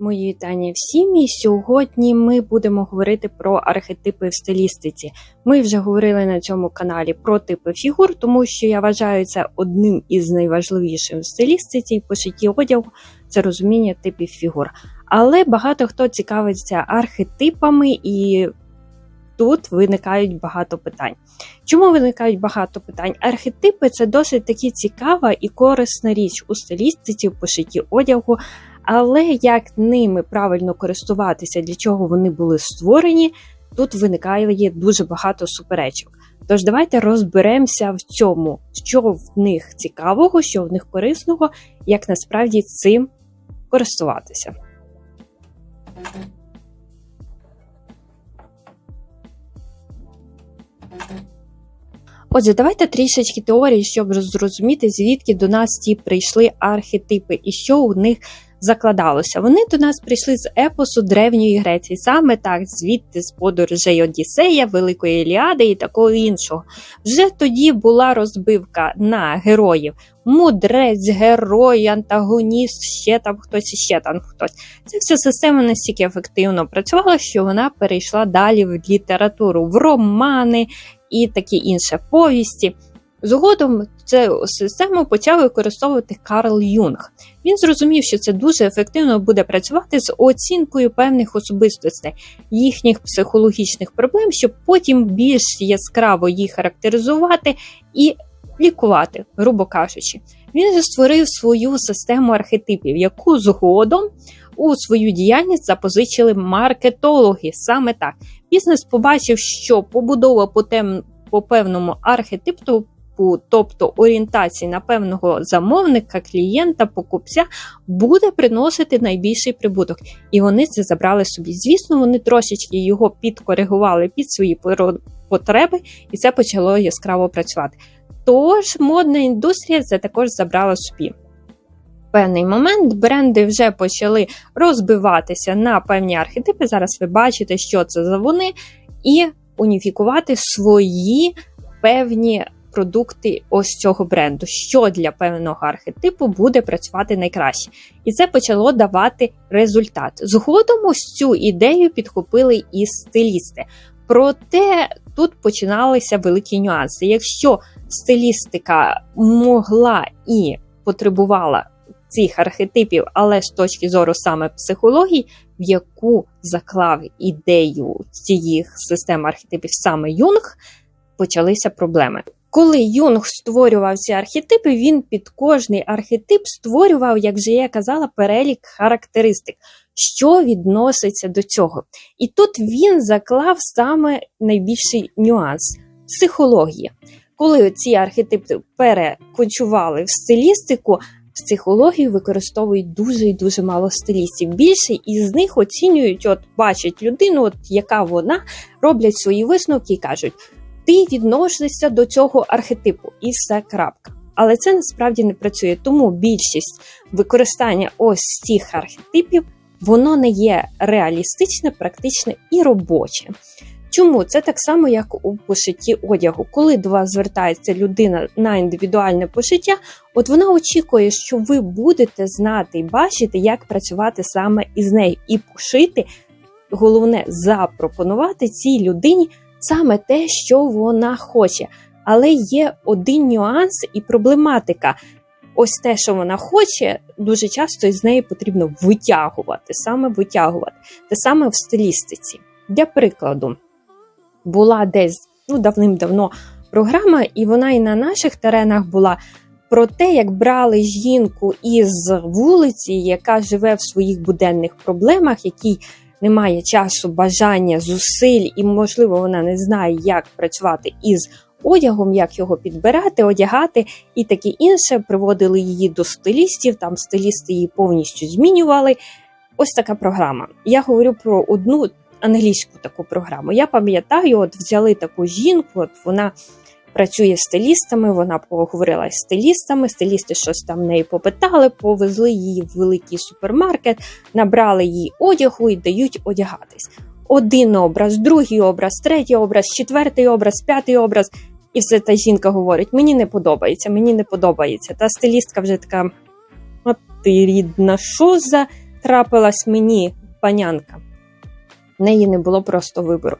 Мої вітання всім. І сьогодні ми будемо говорити про архетипи в стилістиці. Ми вже говорили на цьому каналі про типи фігур, тому що я вважаю це одним із найважливіших в стилістиці і пошитті одягу це розуміння типів фігур. Але багато хто цікавиться архетипами, і тут виникають багато питань. Чому виникають багато питань? Архетипи це досить таки цікава і корисна річ у стилістиці, в пошитті одягу. Але як ними правильно користуватися, для чого вони були створені, тут виникає дуже багато суперечок. Тож давайте розберемося в цьому, що в них цікавого, що в них корисного, як насправді цим користуватися. Отже, давайте трішечки теорії, щоб зрозуміти, звідки до нас ті прийшли архетипи і що у них закладалося. Вони до нас прийшли з епосу Древньої Греції, саме так, звідти з подорожей Одіссея, Великої Еліади і такого іншого. Вже тоді була розбивка на героїв. Мудрець, герой, антагоніст, ще там хтось, ще там хтось. Ця вся система настільки ефективно працювала, що вона перейшла далі в літературу, в романи і такі інші повісті. Згодом цю систему почав використовувати Карл Юнг. Він зрозумів, що це дуже ефективно буде працювати з оцінкою певних особистостей, їхніх психологічних проблем, щоб потім більш яскраво їх характеризувати і лікувати, грубо кажучи. Він же створив свою систему архетипів, яку згодом у свою діяльність запозичили маркетологи. Саме так. Бізнес побачив, що побудова по тем по певному архетипу типу, тобто орієнтації на певного замовника, клієнта, покупця, буде приносити найбільший прибуток. І вони це забрали собі. Звісно, вони трошечки його підкоригували під свої потреби, і це почало яскраво працювати. Тож модна індустрія це також забрала собі. Певний момент бренди вже почали розбиватися на певні архетипи. Зараз ви бачите, що це за вони, і уніфікувати свої певні продукти ось цього бренду, що для певного архетипу буде працювати найкраще. І це почало давати результат. Згодом ось цю ідею підхопили і стилісти. Проте тут починалися великі нюанси. Якщо стилістика могла і потребувала цих архетипів, але з точки зору саме психології, в яку заклав ідею цих систем архетипів саме Юнг, почалися проблеми. Коли Юнг створював ці архетипи, він під кожний архетип створював, як вже я казала, перелік характеристик, що відноситься до цього. І тут він заклав саме найбільший нюанс психологія. Коли ці архетипи перекочували в стилістику, психологію використовують дуже і дуже мало стилістів. Більше із них оцінюють, от бачать людину, от яка вона, роблять свої висновки і кажуть ти відносишся до цього архетипу, і все крапка. Але це насправді не працює. Тому більшість використання ось цих архетипів воно не є реалістичне, практичне і робоче. Чому це так само, як у пошитті одягу? Коли до вас звертається людина на індивідуальне пошиття, от вона очікує, що ви будете знати і бачити, як працювати саме із нею, і пошити, головне запропонувати цій людині саме те, що вона хоче. Але є один нюанс і проблематика. Ось те, що вона хоче, дуже часто із неї потрібно витягувати, саме витягувати. Те саме в стилістиці. Для прикладу, була десь ну, давним-давно програма, і вона і на наших теренах була про те, як брали жінку із вулиці, яка живе в своїх буденних проблемах, якій немає часу, бажання, зусиль, і, можливо, вона не знає, як працювати із одягом, як його підбирати, одягати і таке інше. Приводили її до стилістів, там стилісти її повністю змінювали. Ось така програма. Я говорю про одну англійську таку програму. Я пам'ятаю, от взяли таку жінку, от вона працює з стилістами, вона поговорила з стилістами, стилісти щось там в неї попитали, повезли її в великий супермаркет, набрали їй одягу і дають одягатись. Один образ, другий образ, третій образ, четвертий образ, п'ятий образ. І все та жінка говорить: мені не подобається, мені не подобається. Та стилістка вже така, от ти рідна, що за трапилась мені панянка. В неї не було просто вибору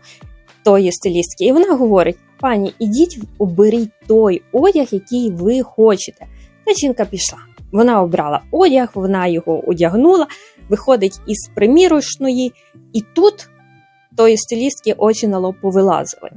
тої стилістки. І вона говорить: пані, ідіть, оберіть той одяг, який ви хочете. Та жінка пішла. Вона обрала одяг, вона його одягнула, виходить із примірочної, і тут тої стилістки очі на лоб повилазили.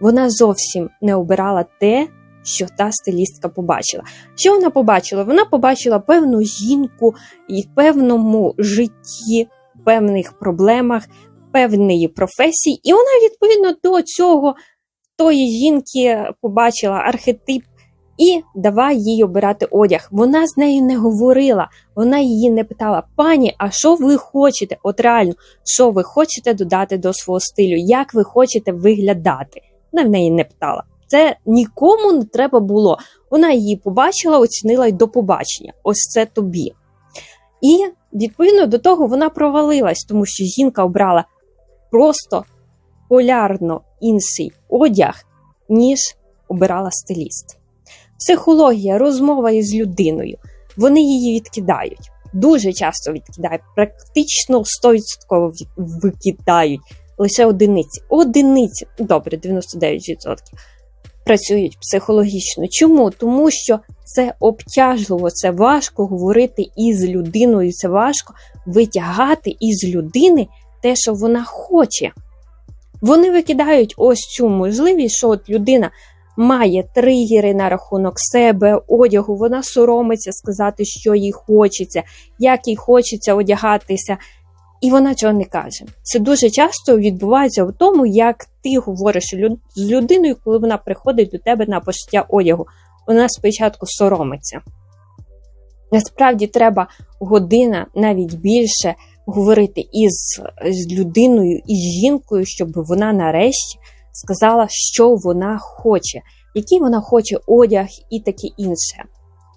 Вона зовсім не обирала те, що та стилістка побачила. Що вона побачила? Вона побачила певну жінку і в певному житті, певних проблемах, певної професії, і вона відповідно до цього тої жінки побачила архетип і давай їй обирати одяг. Вона з нею не говорила, вона її не питала: пані, а що ви хочете? От реально, що ви хочете додати до свого стилю? Як ви хочете виглядати? Вона в неї не питала. Це нікому не треба було. Вона її побачила, оцінила й до побачення. Ось це тобі. І відповідно до того вона провалилась, тому що жінка обрала просто полярно інший одяг, ніж обирала стиліст. Психологія, розмова із людиною, вони її відкидають. Дуже часто відкидають, практично 100% викидають. Лише одиниці. Одиниці, добре, 99% працюють психологічно. Чому? Тому що це обтяжливо, це важко говорити із людиною, це важко витягати із людини те, що вона хоче. Вони викидають ось цю можливість, що от людина має тригери на рахунок себе, одягу, вона соромиться сказати, що їй хочеться, як їй хочеться одягатися. І вона цього не каже. Це дуже часто відбувається в тому, як ти говориш з людиною, коли вона приходить до тебе на пошиття одягу. Вона спочатку соромиться. Насправді треба година, навіть більше, говорити із, з людиною, із жінкою, щоб вона нарешті сказала, що вона хоче, який вона хоче одяг і таке інше.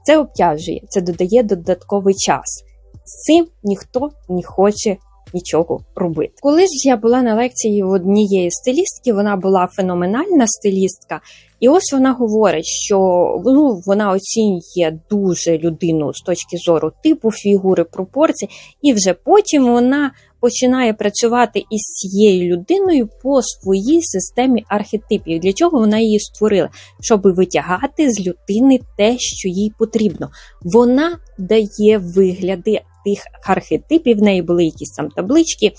Це обтяжує, це додає додатковий час. З цим ніхто не хоче нічого робити. Коли ж я була на лекції в однієї стилістки, вона була феноменальна стилістка, і ось вона говорить, що ну, вона оцінює дуже людину з точки зору типу фігури, пропорцій, і вже потім вона починає працювати із цією людиною по своїй системі архетипів. Для чого вона її створила? Щоб витягати з людини те, що їй потрібно. Вона дає вигляди тих архетипів, в неї були якісь там таблички.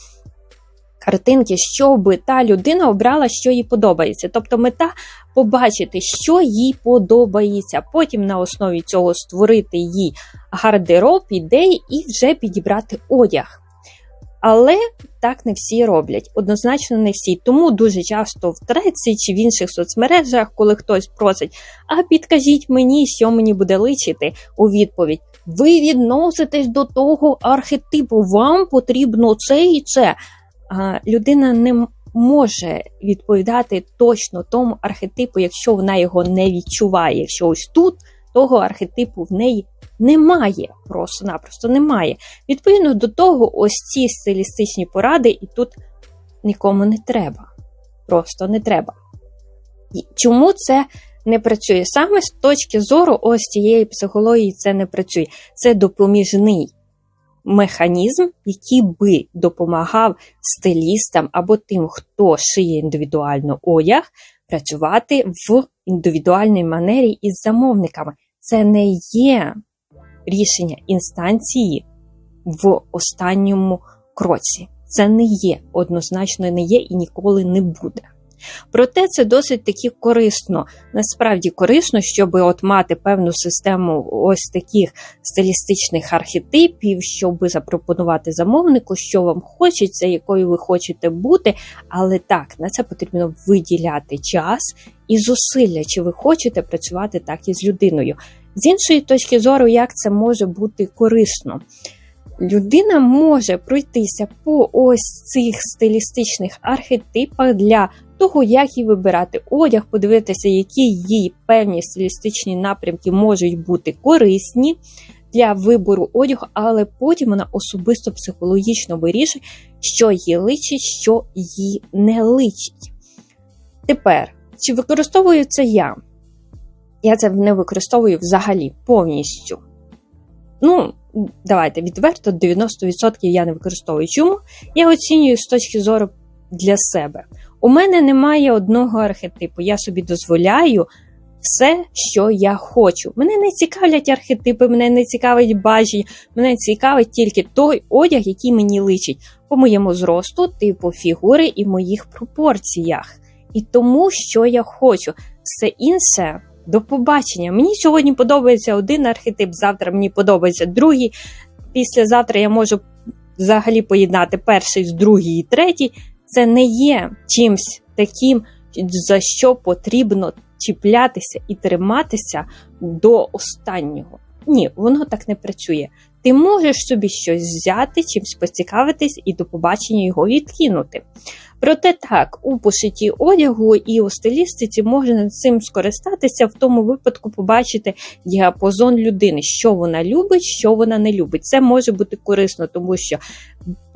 Картинки, щоб та людина обрала, що їй подобається. Тобто мета побачити, що їй подобається, потім на основі цього створити їй гардероб, ідеї і вже підібрати одяг. Але так не всі роблять, однозначно не всі. Тому дуже часто в треці чи в інших соцмережах, коли хтось просить, а підкажіть мені, що мені буде личити у відповідь. Ви відноситесь до того архетипу, вам потрібно це і це. Людина не може відповідати точно тому архетипу, якщо вона його не відчуває. Якщо ось тут того архетипу в неї немає, просто-напросто немає. Відповідно до того, ось ці стилістичні поради і тут нікому не треба. Просто не треба. І чому це не працює? Саме з точки зору ось цієї психології це не працює. Це допоміжний механізм, який би допомагав стилістам або тим, хто шиє індивідуально одяг, працювати в індивідуальній манері із замовниками. Це не є рішення інстанції в останньому кроці. Це не є, однозначно не є і ніколи не буде. Проте це досить таки корисно, насправді корисно, щоб от мати певну систему ось таких стилістичних архетипів, щоб запропонувати замовнику, що вам хочеться, якою ви хочете бути. Але так, на це потрібно виділяти час і зусилля, чи ви хочете працювати так із людиною. З іншої точки зору, як це може бути корисно. Людина може пройтися по ось цих стилістичних архетипах для того, як їй вибирати одяг, подивитися, які їй певні стилістичні напрямки можуть бути корисні для вибору одягу, але потім вона особисто психологічно вирішить, що їй личить, що їй не личить. Тепер, чи використовую це я? Я це не використовую взагалі повністю. Ну, давайте відверто, 90% я не використовую. Чому? Я оцінюю з точки зору для себе. У мене немає одного архетипу. Я собі дозволяю все, що я хочу. Мене не цікавлять архетипи, мене не цікавить бажі, мене цікавить тільки той одяг, який мені личить по моєму зросту, типу фігури і моїх пропорціях. І тому, що я хочу. Все інше до побачення. Мені сьогодні подобається один архетип, завтра мені подобається другий. Післязавтра я можу взагалі поєднати перший з другий і третій. Це не є чимсь таким, за що потрібно чіплятися і триматися до останнього. Ні, воно так не працює. Ти можеш собі щось взяти, чимось поцікавитись і до побачення його відкинути. Проте так, у пошитті одягу і у стилістиці можна цим скористатися, в тому випадку побачити діапазон людини, що вона любить, що вона не любить. Це може бути корисно, тому що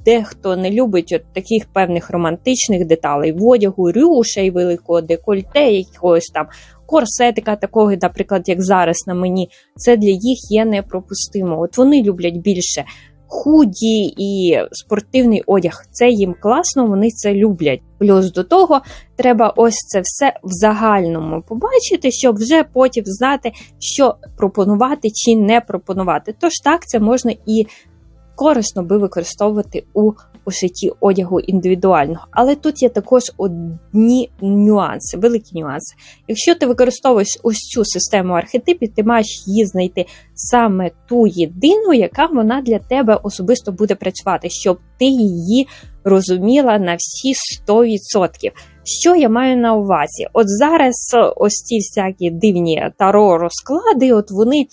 дехто не любить от таких певних романтичних деталей в одягу, рюшей, великого декольте, якогось там корсетика, такого, наприклад, як зараз на мені. Це для їх є непропустимо. От вони люблять більше худі і спортивний одяг. Це їм класно, вони це люблять. Плюс до того треба ось це все в загальному побачити, щоб вже потім знати, що пропонувати чи не пропонувати. Тож так, це можна і корисно би використовувати у пошитті одягу індивідуального. Але тут є також одні нюанси, великі нюанси. Якщо ти використовуєш ось цю систему архетипів, ти маєш її знайти саме ту єдину, яка вона для тебе особисто буде працювати, щоб ти її розуміла на всі 100%. Що я маю на увазі? От зараз ось ці всякі дивні таро розклади, от вони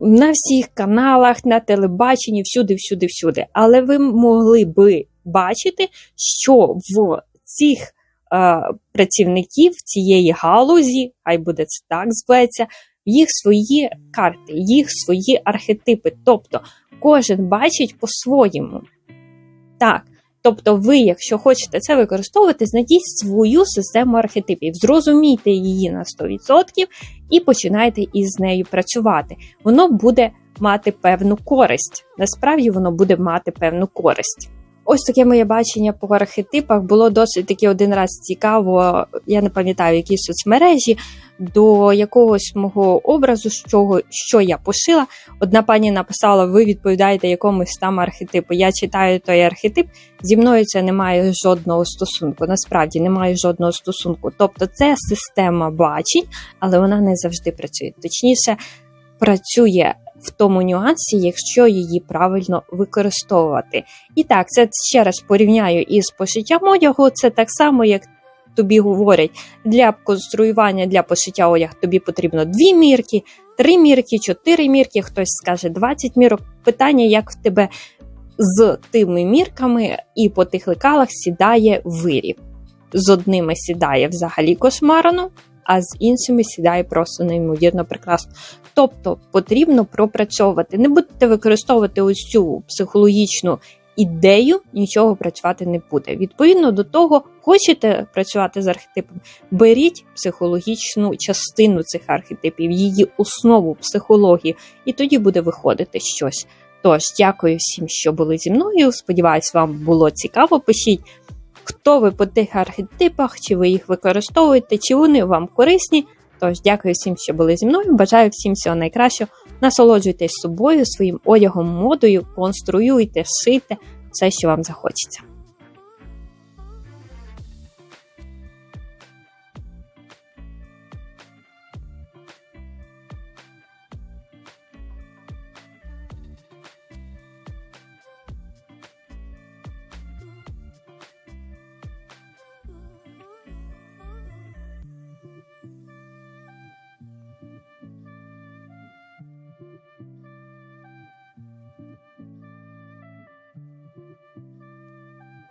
на всіх каналах, на телебаченні, всюди, всюди, всюди. Але ви могли би бачити, що в цих е, працівників цієї галузі, хай буде це так зветься, їх свої карти, їх свої архетипи. Тобто кожен бачить по-своєму. Так. Тобто, ви, якщо хочете це використовувати, знайдіть свою систему архетипів, зрозумійте її на 100% і починайте із нею працювати. Воно буде мати певну користь. Насправді воно буде мати певну користь. Ось таке моє бачення по архетипах було досить таки один раз цікаво. Я не пам'ятаю, які соцмережі до якогось мого образу, що, що я пошила. Одна пані написала: ви відповідаєте якомусь там архетипу. Я читаю той архетип, зі мною це не має жодного стосунку. Насправді немає жодного стосунку. Тобто, це система бачень, але вона не завжди працює. Точніше, працює в тому нюансі, якщо її правильно використовувати. І так, це ще раз порівняю із пошиттям одягу. Це так само, як тобі говорять, для конструювання для пошиття одягу тобі потрібно дві мірки, три мірки, чотири мірки, хтось скаже 20 мірок. Питання, як в тебе з тими мірками і по тих лекалах сідає виріб. З одними сідає взагалі кошмарно, а з іншими сідає просто неймовірно прекрасно. Тобто потрібно пропрацьовувати. Не будете використовувати ось цю психологічну ідею, нічого працювати не буде. Відповідно до того, хочете працювати з архетипом, беріть психологічну частину цих архетипів, її основу психології, і тоді буде виходити щось. Тож, дякую всім, що були зі мною. Сподіваюсь, вам було цікаво. Пишіть, хто ви по тих архетипах, чи ви їх використовуєте, чи вони вам корисні. Тож, дякую всім, що були зі мною. Бажаю всім всього найкращого. Насолоджуйтесь собою, своїм одягом, модою, конструюйте, шийте все, що вам захочеться.